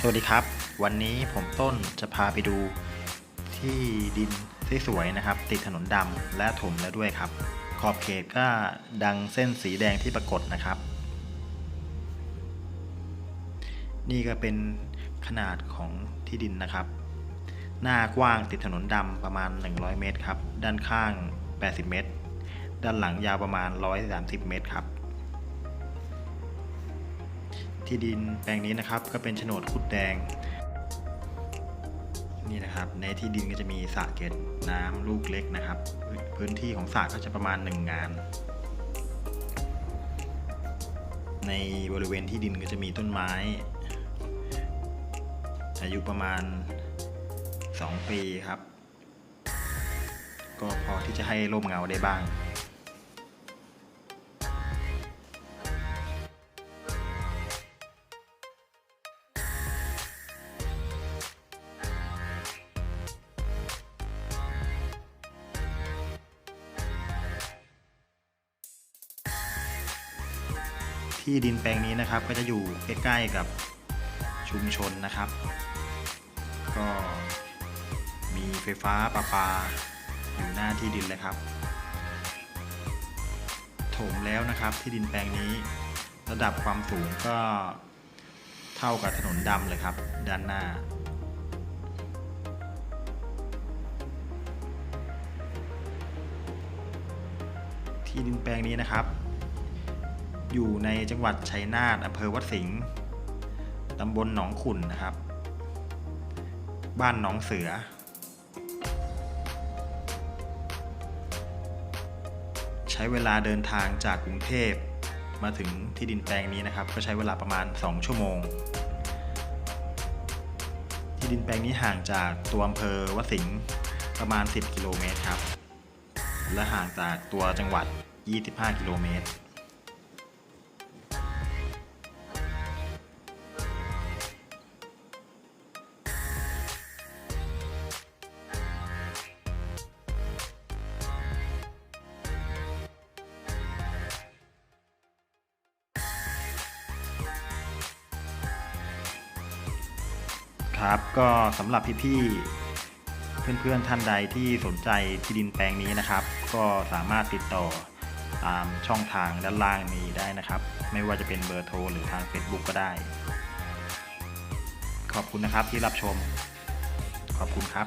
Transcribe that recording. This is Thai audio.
สวัสดีครับ วันนี้ผมต้นจะพาไปดูที่ดินที่สวยๆนะครับ ติดถนนดำและถมแล้วด้วยครับ ขอบเขตก็ดังเส้นสีแดงที่ปรากฏนะครับ นี่ก็เป็นขนาดของที่ดินนะครับ หน้ากว้างติดถนนดำประมาณ 100 เมตรครับ ด้านข้าง 80 เมตร ด้านหลังยาวประมาณ 130 เมตรครับ ที่ดินแปลงนี้นะครับ ก็เป็นโฉนดคุดแดง นี่นะครับ ในที่ดินก็จะมีสระเก็บน้ำลูกเล็กนะครับ พื้นที่ของสระก็จะประมาณ 1 งาน ในบริเวณที่ดินก็จะมีต้นไม้ อายุประมาณ 2 ปีครับ ก็พอที่จะให้ร่มเงาได้บ้าง ที่ดินแปลงนี้นะครับ ก็จะอยู่ใกล้ๆกับชุมชนนะครับ ก็มีไฟฟ้าประปาอยู่หน้าที่ดินเลยครับถมแล้วนะครับที่ดินแปลงนี้ ระดับความสูงก็เท่ากับถนนดำเลยครับ ด้านหน้า ที่ดินแปลงนี้นะครับ อยู่ในจังหวัดชัยนาทอำเภอวัดสิงห์ตำบลหนองขุ่นนะครับ บ้านหนองเสือ ใช้เวลาเดินทางจากกรุงเทพมาถึงที่ดินแปลงนี้นะครับ ก็ใช้เวลาประมาณ 2 ชั่วโมง ที่ดินแปลงนี้ห่างจากตัวอำเภอวัดสิงห์ประมาณ 10 กิโลเมตรครับ และห่างจากตัวจังหวัด 25 กิโลเมตร ครับ ก็สำหรับพี่ๆเพื่อนๆท่านใดที่สนใจที่ดินแปลงนี้นะครับ ก็สามารถติดต่อตามช่องทางด้านล่างนี้ได้นะครับ ไม่ว่าจะเป็นเบอร์โทรหรือทาง Facebook ก็ได้ ขอบคุณนะครับที่รับชม ขอบคุณครับ